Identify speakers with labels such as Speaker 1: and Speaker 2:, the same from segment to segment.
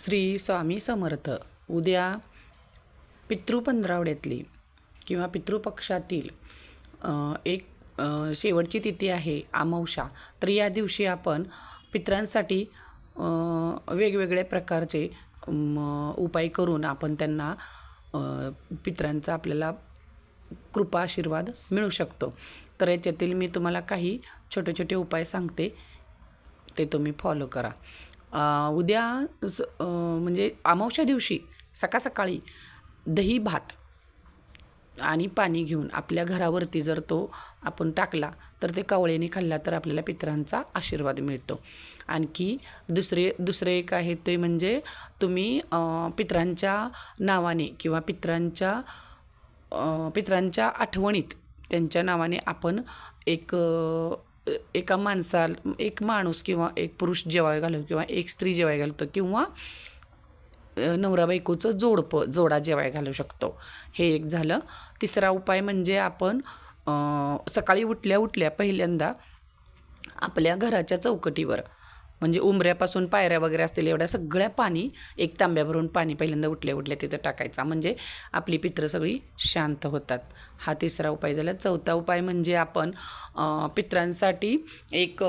Speaker 1: श्री स्वामी समर्थ. उद्या पितृपंधरावड्यातली किंवा पितृपक्षातील एक शेवटची तिथी आहे आमावशा तर या दिवशी आपण पित्रांसाठी वेगवेगळ्या प्रकारचे उपाय करून आपण त्यांना पित्रांचा आपल्याला कृपा आशीर्वाद मिळू शकतो. तर याच्यातील मी तुम्हाला काही छोटे छोटे उपाय सांगते. ते तुम्ही फॉलो करा. उद्या स- म्हणजे अमावश्या दिवशी सकाळ सकाळी दही भात आणि पाणी घेऊन आपल्या घरावरती जर तो आपण टाकला तर ते कावळेने खाल्ला तर आपल्याला पित्रांचा आशीर्वाद मिळतो. आणखी दुसरे दुसरे एक आहे ते म्हणजे तुम्ही पित्रांच्या पितरांच्या नावाने किंवा पितरांच्या पित्रांच्या पितरांच्या आठवणीत त्यांच्या नावाने आपण एक एका माणसाला एक माणूस किंवा एक पुरुष जेवाय घालतो किंवा एक स्त्री जेवाय घालतो किंवा नवरा बायकोचं जोडपं जोडा जेवाय घालू शकतो. हे एक झालं. तिसरा उपाय म्हणजे आपण सकाळी उठल्या उठल्या पहिल्यांदा आपल्या घराच्या चौकटीवर म्हणजे उंबऱ्यापासून पायऱ्या वगैरे असतील एवढ्या सगळ्या पाणी एक तांब्या भरून पाणी पहिल्यांदा उठल्या उठल्या तिथं टाकायचा. म्हणजे आपली पित्र सगळी शांत होतात. हा तिसरा उपाय झाला. चौथा उपाय म्हणजे आपण पित्रांसाठी एक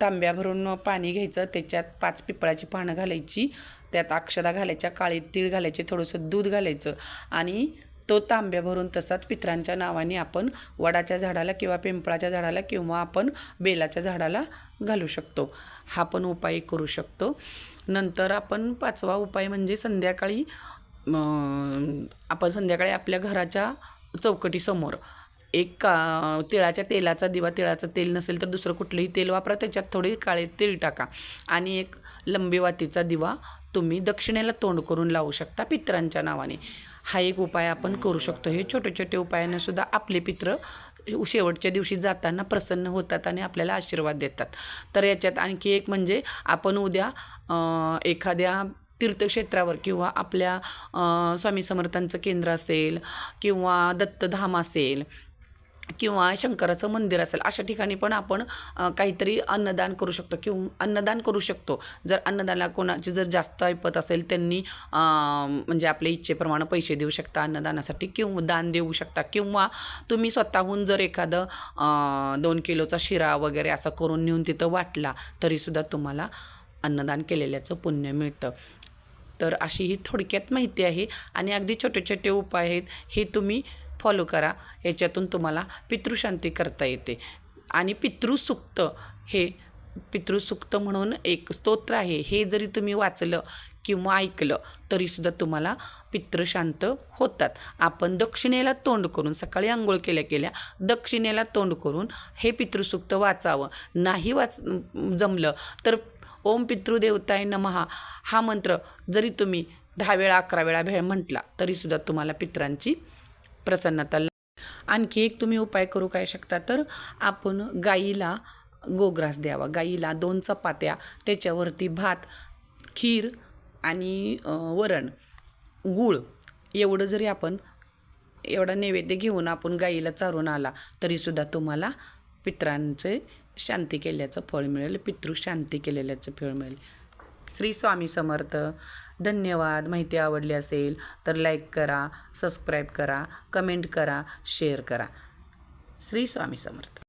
Speaker 1: तांब्या भरून पाणी घ्यायचं. त्याच्यात पाच पिपळाची पानं घालायची. त्यात अक्षदा घालायच्या काळी तीळ घालायचे थोडंसं दूध घालायचं. आणि तो तांब्या भरून तसाच पित्रांच्या नावाने आपण वडाच्या झाडाला किंवा पिंपळाच्या झाडाला किंवा आपण बेलाच्या झाडाला घालू शकतो. हा पण उपाय करू शकतो. नंतर आपण पाचवा उपाय म्हणजे संध्याकाळी आपण संध्याकाळी आपल्या घराच्या चौकटीसमोर एक का तिळाच्या तेलाचा दिवा तिळाचं तेल नसेल तर दुसरं कुठलंही तेल वापरा त्याच्यात थोडे काळे तेल टाका आणि एक लंबी वातीचा दिवा तुम्ही दक्षिणेला तोंड करून लावू शकता पित्रांच्या नावाने. हा एक उपाय आपण करू शकतो. हे छोटे छोटे उपायाने सुद्धा आपले पित्र शेवटच्या दिवशी जाताना प्रसन्न होतात आणि आपल्याला आशीर्वाद देतात. तर याच्यात आणखी एक म्हणजे आपण उद्या एखाद्या तीर्थक्षेत्रावर किंवा आपल्या स्वामी समर्थांचं केंद्र असेल किंवा दत्तधाम असेल किंवा शंकराचं मंदिर असेल अशा ठिकाणी पण आपण काहीतरी अन्नदान करू शकतो किंवा अन्नदान करू शकतो. जर अन्नदानाला कोणाची जर जास्त ऐपत असेल त्यांनी म्हणजे आपल्या इच्छेप्रमाणे पैसे देऊ शकता अन्नदानासाठी किंवा दान देऊ शकता. किंवा तुम्ही स्वतःहून जर एखादं दोन किलोचा शिरा वगैरे असं करून नेऊन तिथं वाटला तरीसुद्धा तुम्हाला अन्नदान केलेल्याचं पुण्य मिळतं. तर अशी ही थोडक्यात माहिती आहे. आणि अगदी छोटे छोटे उपाय आहेत. हे तुम्ही फॉलो करा. याच्यातून तुम्हाला पितृशांती करता येते. आणि पितृसुक्त हे पितृसुक्त म्हणून एक स्तोत्र आहे. हे जरी तुम्ही वाचलं किंवा ऐकलं तरीसुद्धा तुम्हाला पितृशांत होतात. आपण दक्षिणेला तोंड करून सकाळी आंघोळ केल्या केल्या दक्षिणेला तोंड करून हे पितृसुक्त वाचावं. नाही वाच जमलं तर ओम पितृदेवताय नमहा. हा मंत्र जरी तुम्ही दहा वेळा अकरा वेळा भेळ म्हटला तरीसुद्धा तुम्हाला पित्रांची प्रसन्नता आणखी एक तुम्ही उपाय करू काय शकता? तर आपण गाईला गोग्रास द्यावा. गाईला दोन चपात्या त्याच्यावरती भात खीर आणि वरण गूळ एवढं जरी आपण एवढा नैवेद्य घेऊन आपण गाईला चारून आला तरीसुद्धा तुम्हाला पित्रांचे शांती केल्याचं फळ मिळेल पितृ शांती केलेल्याचं फळ मिळेल. श्री स्वामी समर्थ. धन्यवाद. माहिती आवडली असेल तर लाईक करा सबस्क्राईब करा कमेंट करा शेअर करा. श्री स्वामी समर्थ.